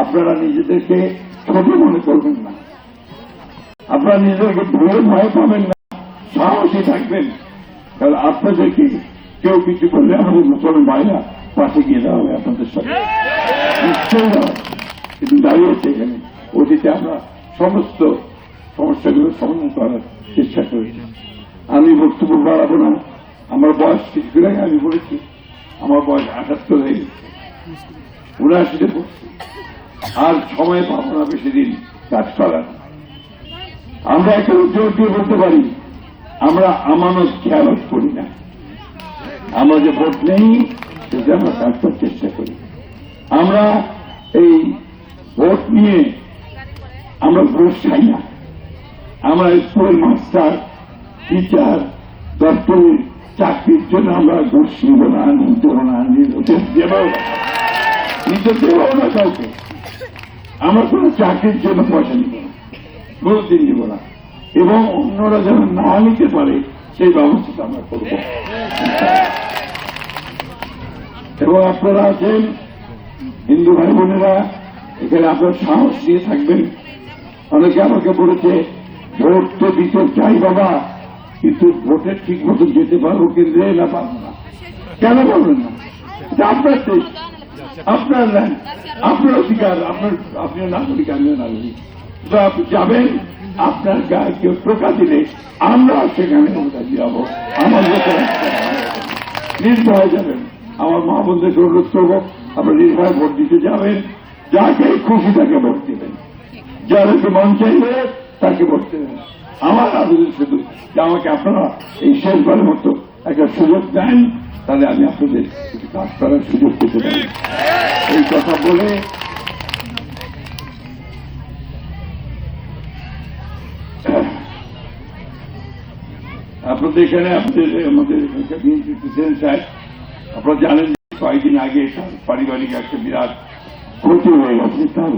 আপনারা নিজেদেরকে ছোট মনে করবেন না। আপনারা নিজেদেরকে ভুলে ভয় পাবেন না। সাহসী থাকবেন। কারণ আপনাদেরকে কেউ কিছু করলে আমাদের মুসলমান ভাইরা পাশে গিয়ে দেওয়া হবে আপনাদের সাথে নিশ্চয়ই। কিন্তু দাঁড়িয়েছে এখানে। অতীতে আমরা সমস্ত সমস্যাগুলো সমাধান করার চেষ্টা করেছি। আমি বক্তব্য বাড়াবো না। আমার বয়স কিছু আমি বলেছি। আমার বয়স আটাত্তর হয়ে গেছে। উনআশিতে পড়ছি। আর সময় পাবো না বেশি দিন কাজ করার আমরা একটা জোর দিয়ে বলতে পারি, আমরা আমানত খেয়ালত করি না। আমরা যে ভোট নেই, সেটা আমরা কাজ করার চেষ্টা করি। আমরা এই ভোট নিয়ে আমরা ঘুষ খাই না। আমরা স্কুলের মাস্টার, টিচার, দপ্তরের চাকরির জন্য আমরা ঘুষ নিব না, নিতে না, নিতে দেব না কাউকে। আমরা কোন চাকরির জন্য পয়সা নিব না। কোনদিন নিব না। এবং অন্যরা যেন না নিতে পারে, সেই ব্যবস্থা আমরা করব। এবং আপনারা আছেন, হিন্দু ভাই বোনেরা, এখানে আপনার সাহস দিয়ে থাকবেন। অনেকে আমাকে বলেছে, ভোট তো দিতে চাই বাবা, কিন্তু ভোটের ঠিক মতো যেতে পারব কেন্দ্রে না পারব না। কেন বলবেন না? আপনার দেশ। আপনার আপনার অধিকার আপনার আপনিও নাগরিক, আমিও নাগরিক। যাবেন, আপনার গায়ে কেউ টোকা দিলে আমরা সেখানে যাব। আমার নির্ভয় যাবেন। আমার মা বন্ধুকে অনুরোধ করব আপনার নির্ভয় ভোট দিতে যাবেন। যাকে খুশি তাকে ভোট দিবেন। যাদেরকে মন চাইবে, তাকে ভোট দেবেন। আমার আবেদন শুধু যে আমাকে আপনারা এই শেষবারের মতো একটা সুযোগ দেন, তাহলে আমি আপনাদের কাজ করার সুযোগ পেতে পারি। এই কথা বলে আপনাদের এখানে আপনাদের আমাদের প্রেসিডেন্ট সাহেব, আপনারা জানেন কয়েকদিন আগে তার পারিবারিক একটা বিরাট ক্ষতি হয়ে গেছে। তার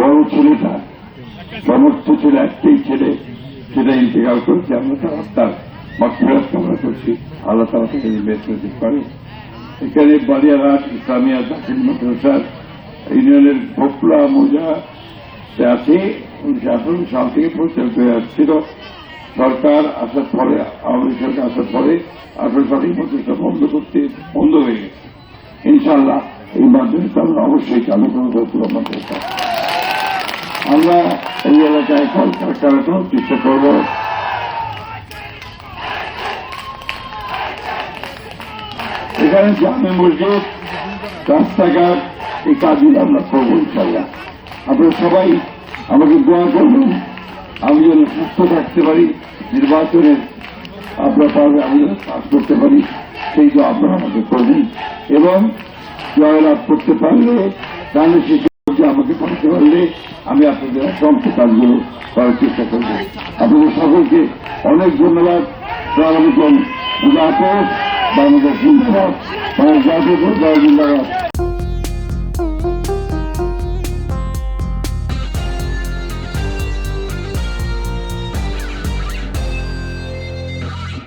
বড় ছেলেটা সমস্ত ছেলে, একটাই ছেলে, সেটা ইন্তেকাল করছে। আমরা তার তার মাত্রাত কামনা করছি। আল্লাহ তালা বেশ নজিব করে। এখানে বালিয়াঘাট ইসলামিয়া দাখিল মাদ্রাসার ইউনিয়নের ভোপলা মোজা আছে, উনিশশো আঠারো সাল থেকে পরিচালিত হয়ে আসছিল। সরকার আসার পরে, আওয়ামী সরকার আসার পরে আঠারো সালের মাদ্রাসা বন্ধ করতে, বন্ধ হয়ে গেছে। ইনশাল্লাহ এই মাদ্রাসা আমরা অবশ্যই চালু করব ভোপলা মাদ্রাসা। আমরা এই এলাকায় কল চেষ্টা করব। এখানে জামে মসজিদ রাস্তাঘাট এই কাজগুলো আমরা করব ইনশাল্লাহ আপনারা সবাই আমাকে দোয়া করবেন আমি যেন সুস্থ থাকতে পারি নির্বাচনের আপনার পারবে আমি যেন কাজ করতে পারি সেই তো আপনারা আমাকে করবেন এবং জয়লাভ করতে পারলে তাহলে সে আমাকে পাঠাতে পারলে আমি আপনাদের সমস্ত কাজগুলো করার চেষ্টা করব আপনাদের সকলকে অনেক ধন্যবাদ সালামালাইকুম বাংলাদেশ জিন্দাবাদ বাংলাদেশ জিন্দাবাদ।